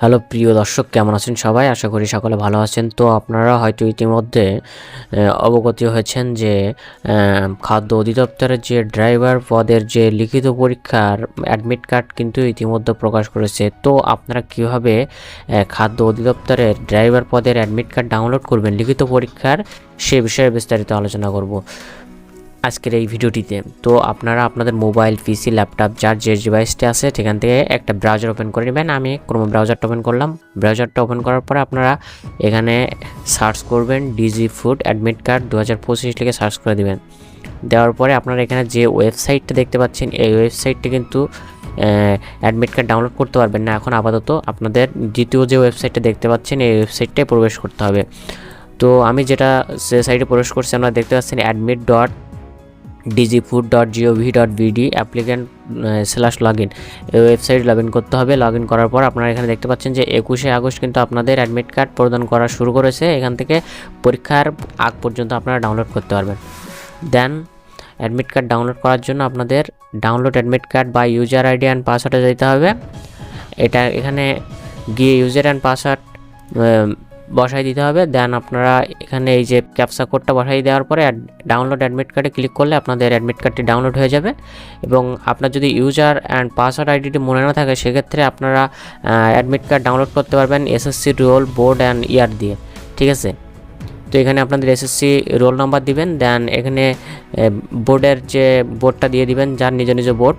Hello, প্রিয় দর্শক, কেমন আছেন সবাই? আশা করি সকলে ভালো আছেন। তো আপনারা হয়তো ইতিমধ্যে অবগত হয়েছেন যে খাদ্য অধিদপ্তরের যে ড্রাইভার পদের যে লিখিত পরীক্ষার অ্যাডমিট কার্ড কিন্তু ইতিমধ্যে প্রকাশ করেছে। তো আপনারা কীভাবে খাদ্য অধিদপ্তরের ড্রাইভার পদের অ্যাডমিট কার্ড ডাউনলোড করবেন, লিখিত পরীক্ষার সে বিষয়ে বিস্তারিত আলোচনা করব। আজকের এই ভিডিওটিতে। তো আপনারা আপনাদের মোবাইল পিসি ল্যাপটপ, যার যে ডিভাইসটি আছে, সেখান থেকে একটা ব্রাউজার ওপেন করে নেবেন। আমি কোনো ব্রাউজারটা ওপেন করলাম। ব্রাউজারটা ওপেন করার পরে আপনারা এখানে সার্চ করবেন ডিজি ফুড অ্যাডমিট কার্ড দু হাজার পঁচিশ লিখে সার্চ করে দেবেন। দেওয়ার পরে আপনারা এখানে যে ওয়েবসাইটটা দেখতে পাচ্ছেন, এই ওয়েবসাইটটি কিন্তু অ্যাডমিট কার্ড ডাউনলোড করতে পারবেন না। এখন আপাতত আপনাদের দ্বিতীয় যে ওয়েবসাইটটা দেখতে পাচ্ছেন, এই ওয়েবসাইটটায় প্রবেশ করতে হবে। তো আমি যেটা যে সাইটে প্রবেশ করছি, আপনারা দেখতে পাচ্ছেন admit dot digifood dot GOV dot BD applicant slash log in এই ওয়েবসাইট লগ ইন করতে হবে। লগ ইন করার পর আপনারা এখানে দেখতে পাচ্ছেন যে একুশে আগস্ট কিন্তু আপনাদের অ্যাডমিট কার্ড প্রদান করা শুরু করেছে। এখান থেকে পরীক্ষার আগ পর্যন্ত আপনারা ডাউনলোড করতে পারবেন। দেন অ্যাডমিট কার্ড ডাউনলোড করার জন্য আপনাদের ডাউনলোড অ্যাডমিট কার্ড বা ইউজার আইডি অ্যান্ড পাসওয়ার্ডে যেতে হবে। এটা এখানে গিয়ে ইউজার অ্যান্ড পাসওয়ার্ড বসাই দিতে হবে। দেন আপনারা এখানে এই যে ক্যাপসা কোডটা বসাই দেওয়ার পরে ডাউনলোড অ্যাডমিট কার্ডে ক্লিক করলে আপনাদের অ্যাডমিট কার্ডটি ডাউনলোড হয়ে যাবে। এবং আপনার যদি ইউজার অ্যান্ড পাসওয়ার্ড আইডিটি মনে না থাকে, সেক্ষেত্রে আপনারা অ্যাডমিট কার্ড ডাউনলোড করতে পারবেন SSC roll board and year দিয়ে। ঠিক আছে? তো এখানে আপনাদের এসএসসি রোল নাম্বার দিবেন দেন এখানে বোর্ডের যে বোর্ডটা দিয়ে দিবেন, যার নিজ নিজ বোর্ড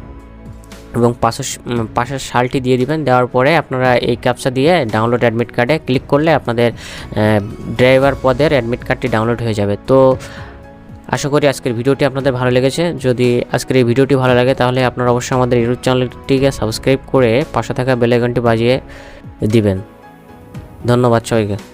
এবং পাশের পাশের সালটি দিয়ে দিবেন। দেওয়ার পরে আপনারা এই ক্যাপসা দিয়ে ডাউনলোড অ্যাডমিট কার্ডে ক্লিক করলে আপনাদের ড্রাইভার পদের অ্যাডমিট কার্ডটি ডাউনলোড হয়ে যাবে। তো আশা করি আজকের ভিডিওটি আপনাদের ভালো লেগেছে। যদি আজকের এই ভিডিওটি ভালো লাগে, তাহলে আপনারা অবশ্যই আমাদের ইউটিউব চ্যানেলটিকে সাবস্ক্রাইব করে পাশে থাকা বেল আইকনটি বাজিয়ে দিবেন। ধন্যবাদ সবাইকে।